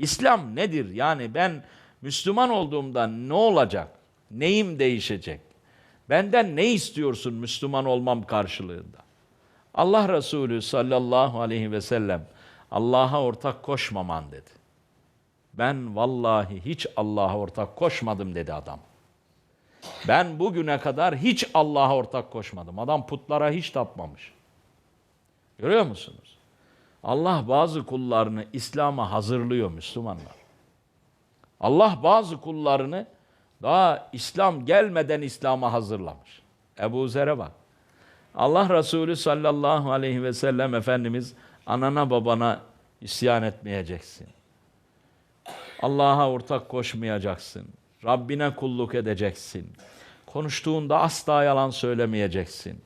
İslam nedir? Yani ben Müslüman olduğumda ne olacak? Neyim değişecek? Benden ne istiyorsun Müslüman olmam karşılığında? Allah Resulü sallallahu aleyhi ve sellem Allah'a ortak koşmaman dedi. Ben vallahi hiç Allah'a ortak koşmadım dedi adam. Ben bugüne kadar hiç Allah'a ortak koşmadım. Adam putlara hiç tapmamış. Görüyor musunuz? Allah bazı kullarını İslam'a hazırlıyor Müslümanlar. Allah bazı kullarını daha İslam gelmeden İslam'a hazırlamış. Ebu Zer'e bak. Allah Resulü sallallahu aleyhi ve sellem Efendimiz anana babana isyan etmeyeceksin. Allah'a ortak koşmayacaksın. Rabbine kulluk edeceksin. Konuştuğunda asla yalan söylemeyeceksin.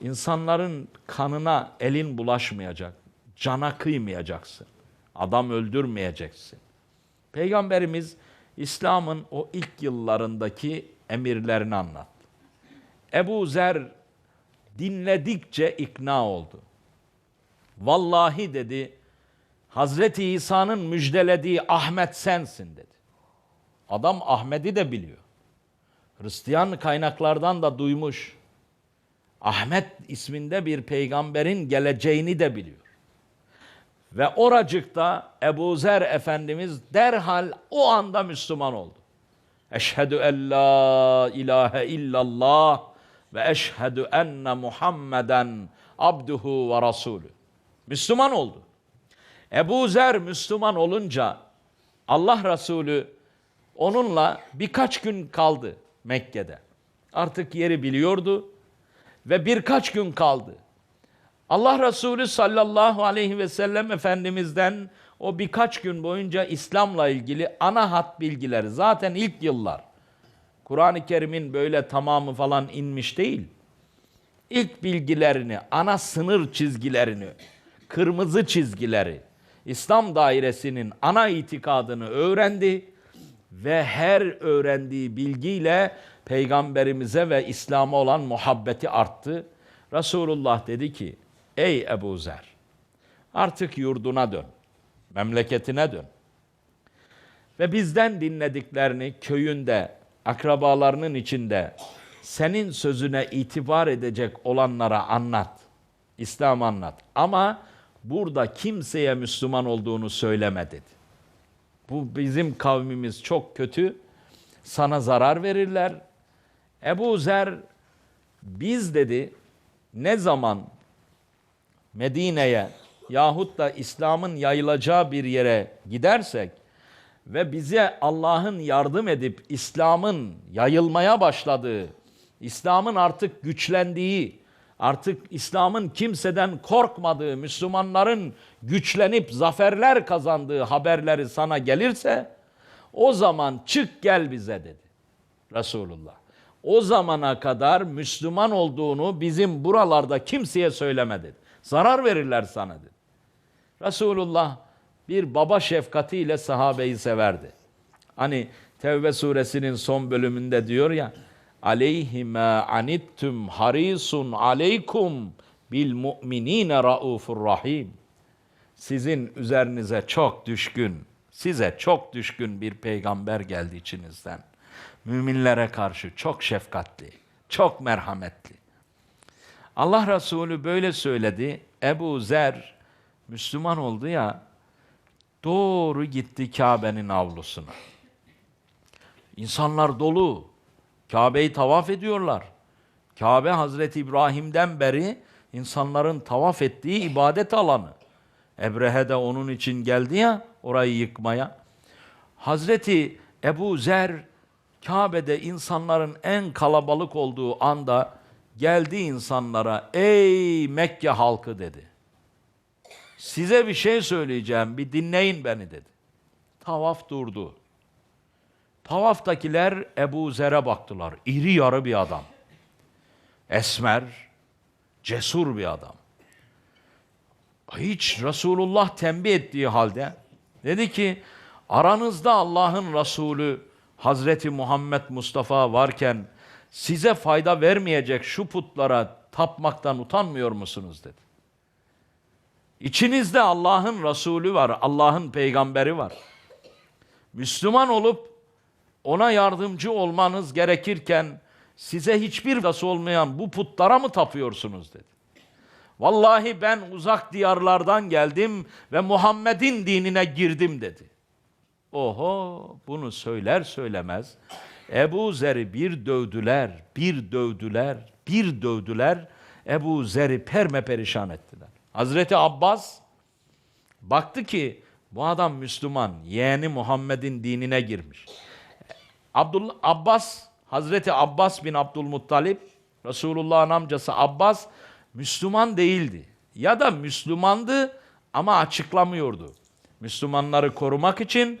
İnsanların kanına elin bulaşmayacak. Cana kıymayacaksın. Adam öldürmeyeceksin. Peygamberimiz İslam'ın o ilk yıllarındaki emirlerini anlattı. Ebu Zer dinledikçe ikna oldu. Vallahi dedi, Hazreti İsa'nın müjdelediği Ahmet sensin dedi. Adam Ahmet'i de biliyor. Hristiyan kaynaklardan da duymuş. Ahmet isminde bir peygamberin geleceğini de biliyor. Ve oracıkta Ebu Zer Efendimiz derhal o anda Müslüman oldu. Eşhedü en la ilahe illallah ve eşhedü enne Muhammeden abduhu ve rasulü. Müslüman oldu. Ebu Zer Müslüman olunca Allah Resulü onunla birkaç gün kaldı Mekke'de. Artık yeri biliyordu ve birkaç gün kaldı. Allah Resulü sallallahu aleyhi ve sellem Efendimiz'den o birkaç gün boyunca İslam'la ilgili ana hat bilgileri zaten ilk yıllar. Kur'an-ı Kerim'in böyle tamamı falan inmiş değil. İlk bilgilerini, ana sınır çizgilerini, kırmızı çizgileri, İslam dairesinin ana itikadını öğrendi ve her öğrendiği bilgiyle peygamberimize ve İslam'a olan muhabbeti arttı. Resulullah dedi ki: "Ey Ebu Zer, artık yurduna dön, memleketine dön. Ve bizden dinlediklerini köyünde, akrabalarının içinde senin sözüne itibar edecek olanlara anlat. İslam anlat. Ama burada kimseye Müslüman olduğunu söyleme dedi. Bu bizim kavmimiz çok kötü. Sana zarar verirler. Ebu Zer biz dedi ne zaman Medine'ye yahut da İslam'ın yayılacağı bir yere gidersek ve bize Allah'ın yardım edip İslam'ın yayılmaya başladığı, İslam'ın artık güçlendiği, artık İslam'ın kimseden korkmadığı, Müslümanların güçlenip zaferler kazandığı haberleri sana gelirse o zaman çık gel bize dedi Resulullah. O zamana kadar Müslüman olduğunu bizim buralarda kimseye söyleme dedi. Zarar verirler sana dedi. Resulullah bir baba şefkatiyle sahabeyi severdi. Hani Tevbe suresinin son bölümünde diyor ya aleyhime anittum harisun aleykum bil mu'minine raufur rahim. Sizin üzerinize çok düşkün, size çok düşkün bir peygamber geldi içinizden. Müminlere karşı çok şefkatli, çok merhametli. Allah Resulü böyle söyledi. Ebu Zer Müslüman oldu ya doğru gitti Kabe'nin avlusuna. İnsanlar dolu. Kabe'yi tavaf ediyorlar. Kabe Hazreti İbrahim'den beri insanların tavaf ettiği ibadet alanı. Ebrehe de onun için geldi ya orayı yıkmaya. Hazreti Ebu Zer Kabe'de insanların en kalabalık olduğu anda geldi insanlara ey Mekke halkı dedi. Size bir şey söyleyeceğim bir dinleyin beni dedi. Tavaf durdu. Tavaftakiler Ebu Zer'e baktılar. İri yarı bir adam. Esmer, cesur bir adam. Hiç Resulullah tembih ettiği halde dedi ki aranızda Allah'ın Resulü Hazreti Muhammed Mustafa varken size fayda vermeyecek şu putlara tapmaktan utanmıyor musunuz dedi. İçinizde Allah'ın Resulü var, Allah'ın peygamberi var. Müslüman olup ona yardımcı olmanız gerekirken size hiçbir faydası olmayan bu putlara mı tapıyorsunuz dedi. Vallahi ben uzak diyarlardan geldim ve Muhammed'in dinine girdim dedi. Oho bunu söyler söylemez Ebu Zer'i bir dövdüler, bir dövdüler, bir dövdüler. Ebu Zer'i perme perişan ettiler. Hazreti Abbas baktı ki bu adam Müslüman, yeğeni Muhammed'in dinine girmiş. Abdullah Abbas, Hazreti Abbas bin Abdülmuttalip, Resulullah'ın amcası Abbas Müslüman değildi. Ya da Müslümandı ama açıklamıyordu. Müslümanları korumak için